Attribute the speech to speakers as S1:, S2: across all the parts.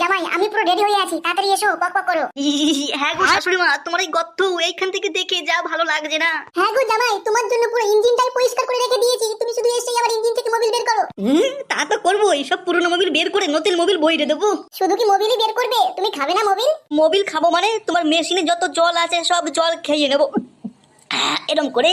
S1: জামাই আমি পুরো রেডি হয়ে আছি। তাড়াতাড়ি এসো পক পক করো।
S2: হ্যাঁ গো শাশুড়ি মা তোমার এই গর্ত এইখান থেকে দেখে যা ভালো লাগছে না।
S1: হ্যাঁ গো জামাই তোমার জন্য পুরো ইঞ্জিনটাই পরিষ্কার করে রেখে দিয়েছি। তুমি শুধু এসেই আবার ইঞ্জিন থেকে মোবিল বের করো।
S2: হুম তা তো করব। এইসব পুরনো মোবিল বের করে নতুন মোবিল বইরে দেবো।
S1: শুধু কি মোবিলই বের করবে? তুমি খাবে না মোবিল
S2: মোবিল খাব মানে তোমার মেশিনে যত জল আছে সব জল খেয়ে নেব। এরম করে।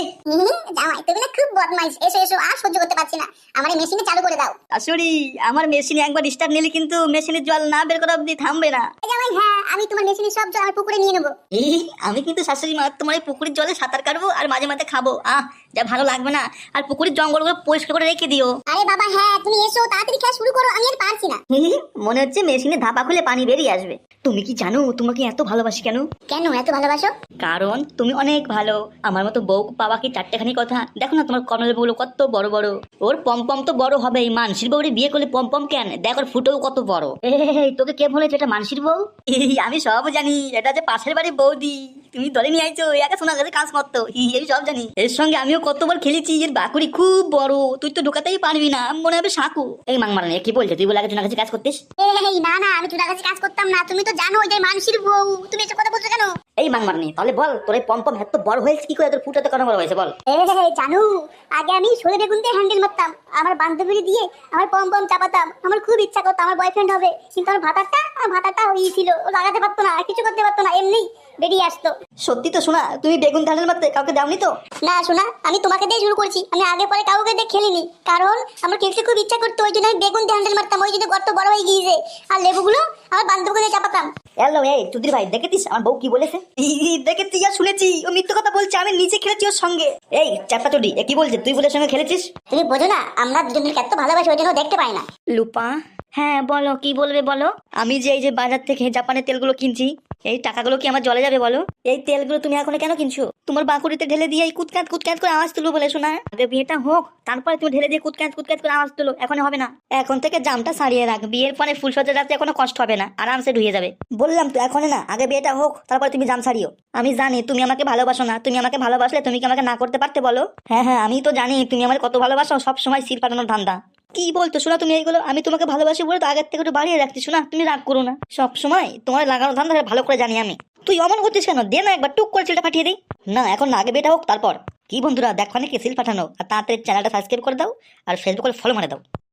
S1: জামাই তুমি না খুব বদমাইশ। এসো এসো আর সহ্য করতে পারছি না। আমার এই মেশিনে চালু করে দাও।
S2: শাশুড়ি আমার মেশিনে একবার স্টার্ট নিলে কিন্তু মেশিনের জল না বের করা অবধি থামবে না।
S1: এই জামাই হ্যাঁ। আমি তোমার মেশিনের সব জল আমার পুকুরে নিয়ে নেব।
S2: আমি কিন্তু শাশুড়ি মা তোমার এই পুকুরের জলে সাঁতার কাটবো আর মাঝে মাঝে খাব। আহ যা ভালো লাগবে না। আর পুকুরের জঙ্গলগুলো পরিষ্কার করে রেখে দিও।
S1: আরে বাবা হ্যাঁ তুমি এসো তাড়াতাড়ি খেলা শুরু করো আমি আর পারছি না।
S2: মনে হচ্ছে মেশিনে ধাপা খুলে পানি বেরিয়ে আসবে। তুমি কি জানো তোমাকে এত ভালোবাসি কেন?
S1: কেন এত ভালোবাসো?
S2: কারণ তুমি অনেক ভালো। আমার মতো বউ পাওয়া কি চারটেখানি কথা? দেখো না তোমার কর্নেল বউগুলো কত বড় বড়। ওর পম পম তো বড় হবেই। মানসির বউরে বিয়ে করলে পম পম কেন? দেখ ওর ফুটেও কত বড়। এই তোকে কে বলেছে এটা মানসির বউ? এই আমি সব জানি এটা যে পাশের বাড়ির বৌদি তুমি ধরে নিয়ে আইছো একা শোনা গেছে কাজ করতো এই সব জানি। এর সঙ্গে আমিও কতবার খেলেছি এর বাকুড়ি খুব বড় তুই তো ঢোকাতেই পারবি না মনে হবে সাকু। এই মাং মাংমারানি কি বলছে তুই বলে আগে জোনা কাছে কাজ করতিস?
S1: এই না না আমি তোমার কাছে কাজ করতাম না তুমি তো জানো যে মানসির বউ তুমি এসব কথা বলছো কেন?
S2: এই মাংমারানি তাহলে বল তোর এই পম পম এত বড় হয়েছে কি করে তোর ফুটাতে কেন বড় হয়েছে বল।
S1: এই জানো আগে আমি সরে বেগুন দিয়ে হ্যান্ডেল মারতাম আমার বান্ধবীর দিয়ে আমার পম পম চাপাতাম আমার খুব ইচ্ছা করতো আমার বয়ফ্রেন্ড হবে কিন্তু আমার ভাতারটা আমার ভাতারটা ওই ছিল। ও লাগাতে পারতো না কিছু করতে পারতো না এমনি বেরিয়ে আসতো।
S2: সত্যি তো শোনা তুমি বেগুন ধানের মারতে কাউকে দাওনি তো?
S1: না শোনা আমি তোমাকে দিয়ে শুরু করছি। আমি আগে পরে কাউকে দিয়ে খেলিনি কারণ আমার খেলতে খুব ইচ্ছা করতো ওই জন্য আমি বেগুন দিয়ে হ্যান্ডেল মারতাম ওই জন্য গর্ত বড় হয়ে গিয়েছে। আর লেবুগুলো আমার বান্ধবীকে দিয়ে চাপাতাম।
S2: হ্যালো এই চুদির ভাই দেখেছিস? আমার বউ কি বলেছে? দেখেছি আর শুনেছি। ও মিথ্যে কথা বলছে আমি নিচে খেলেছি ওর সঙ্গে। এই চাপা কি বলছে? তুই বলে সঙ্গে খেলেছিস?
S1: তুমি বোঝো না আমরা দুজনকে এত ভালোবাসি ওই জন্য দেখতে পাই না।
S2: লুপা হ্যাঁ বলো কি বলবে বলো? আমি যে এই যে বাজার থেকে জাপানের তেলগুলো কিনছি এই টাকাগুলো কি আমার জলে যাবে বলো? এই তেলগুলো তুমি এখন কেন কিনছো? তোমার বাঁকুড়িতে ঢেলে দিয়ে এই কুতকাত কুতকাত করে আওয়াজ তুলো বলে শোনা আগে বিয়েটা হোক তারপরে তুমি ঢেলে দিয়ে কুতকাত কুতকাত করে আওয়াজ তুলো এখন হবে না। এখন থেকে জামটা সারিয়ে রাখ বিয়ের পরে ফুল ফুলসজ্জা রাতে কোনো কষ্ট হবে না আরামসে ঢুয়ে যাবে। বললাম তো এখন না আগে বিয়েটা হোক তারপরে তুমি জাম সারিও। আমি জানি তুমি আমাকে ভালোবাসো না তুমি আমাকে ভালোবাসলে তুমি কি আমাকে না করতে পারতে বলো? হ্যাঁ হ্যাঁ আমি তো জানি তুমি আমার কত ভালোবাসো সব সময় সিল পাঠানোর ধান্দা। কি বলতো? শোনা, তুমি এইগুলো, আমি তোমাকে ভালোবাসি বলে তো আগের থেকে একটু বাড়িয়ে রাখছি, শোনা, তুমি রাগ করো না। সব সময় তোমার লাগানো ধান ভালো করে জানি আমি। তুই অমন করছিস কেন? দে না একবার, টুক করে চিলটা পাঠিয়ে দিই। না, এখন আগে বেটা হোক, তারপর। কি বন্ধুরা, দেখো নাকি সিল পাঠানো। আর তাড়াতাড়ি চ্যানেলটা সাবস্ক্রাইব করে দাও, আর ফেসবুকে ফলো মারে দাও।